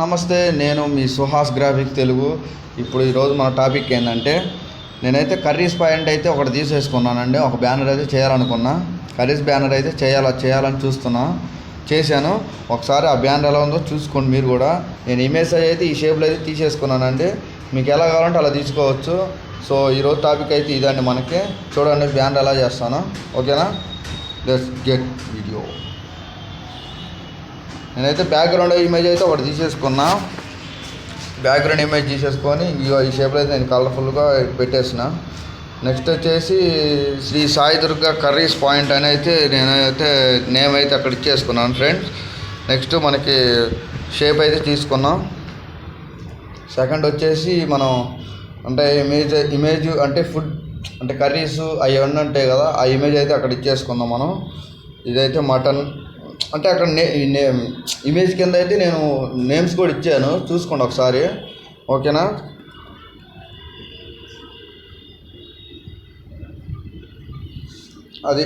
నమస్తే నేను మీ సుహాస్ గ్రాఫిక్ తెలుగు. ఇప్పుడు ఈరోజు మన టాపిక్ ఏంటంటే నేనైతే కర్రీస్ పాయింట్ అయితే ఒకటి తీసేసుకున్నానండి. ఒక బ్యానర్ అయితే చేయాలనుకున్నా. కర్రీస్ బ్యానర్ అయితే చేయాల చేయాలని చూస్తున్నా. చేశాను. ఒకసారి ఆ బ్యానర్ ఎలా ఉందో చూసుకోండి మీరు కూడా. నేను ఇమేజ్ అయితే ఈ షేప్లో అయితే తీసేసుకున్నానండి. మీకు ఎలా కావాలంటే అలా తీసుకోవచ్చు. సో ఈరోజు టాపిక్ అయితే ఇదండి మనకి. చూడండి బ్యానర్ ఎలా చేస్తాను. ఓకేనా? Let's get video. నేనైతే బ్యాక్గ్రౌండ్ ఇమేజ్ అయితే ఒకటి తీసేసుకున్నా. బ్యాక్గ్రౌండ్ ఇమేజ్ తీసేసుకొని ఈ షేప్లో అయితే నేను కలర్ఫుల్గా పెట్టేసిన. నెక్స్ట్ వచ్చేసి శ్రీ సాయి దుర్గా కర్రీస్ పాయింట్ అని అయితే నేనైతే నేమ్ అయితే అక్కడ ఇచ్చేసుకున్నాను ఫ్రెండ్స్ నెక్స్ట్ మనకి షేప్ అయితే తీసుకున్నాం. సెకండ్ వచ్చేసి మనం అంటే ఇమేజ్ ఇమేజ్ అంటే ఫుడ్ అంటే కర్రీస్ అవన్నీ ఉంటాయి కదా ఆ ఇమేజ్ అయితే అక్కడ ఇచ్చేసుకుందాం మనం. ఇదైతే మటన్ అంటే అక్కడ నే నేమ్ ఇమేజ్ కింద అయితే నేను నేమ్స్ కూడా ఇచ్చాను. చూసుకోండి ఒకసారి. ఓకేనా? అది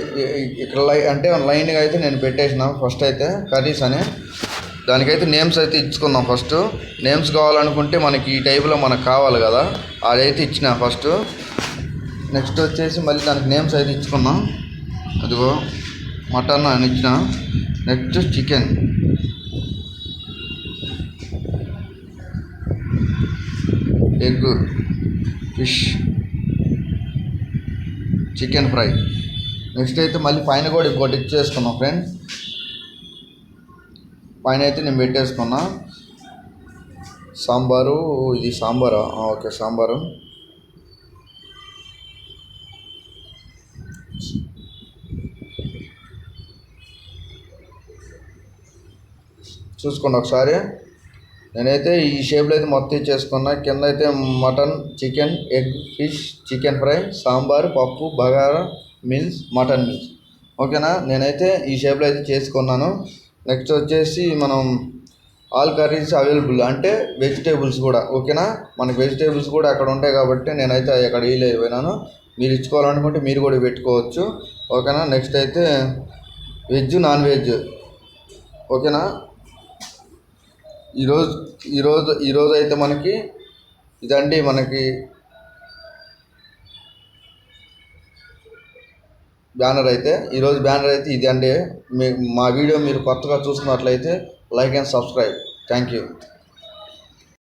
ఇక్కడ లై అంటే లైన్గా అయితే నేను పెట్టేసిన ఫస్ట్ అయితే కర్రీస్ అని దానికైతే నేమ్స్ అయితే ఇచ్చుకుందాం ఫస్ట్ నేమ్స్ కావాలనుకుంటే మనకి ఈ టైప్లో మనకు కావాలి కదా. అదైతే ఇచ్చిన ఫస్ట్ నెక్స్ట్ వచ్చేసి మళ్ళీ దానికి నేమ్స్ అయితే ఇచ్చుకున్నాం అదిగో. మటన్ అని ఇచ్చిన next chicken. Egg fish chicken fry. Next అయితే మళ్ళీ పైన కూడా ఇంకోటి ఇచ్చేసుకున్నాం ఫ్రెండ్స్. పైన అయితే నేను పెట్టేసుకున్నా. సాంబారు ఇది సాంబారా? ఓకే సాంబారు. చూసుకోండి ఒకసారి. నేనైతే ఈ షేప్లో అయితే మొత్తం ఇచ్చేసుకున్నా కింద అయితే mutton chicken egg fish chicken fry sambar పప్పు బగారా మీల్స్ మటన్ మీల్స్ ఓకేనా? నేనైతే ఈ షేప్లో అయితే చేసుకున్నాను. నెక్స్ట్ వచ్చేసి మనం ఆల్ కర్రీస్ అవైలబుల్ అంటే వెజిటేబుల్స్ కూడా. ఓకేనా? మనకి వెజిటేబుల్స్ కూడా అక్కడ ఉంటాయి కాబట్టి నేనైతే అక్కడ వీలైపోయినాను మీరు ఇచ్చుకోవాలనుకుంటే మీరు కూడా పెట్టుకోవచ్చు. ఓకేనా? నెక్స్ట్ అయితే వెజ్ నాన్ వెజ్. ఓకేనా? ఈరోజు ఈరోజు ఈరోజు అయితే మనకి ఇదండి మనకి బ్యానర్ అయితే. ఈరోజు బ్యానర్ అయితే ఇది అండి మీ మా వీడియో మీరు కొత్తగా చూస్తున్నట్లయితే like and subscribe. Thank you.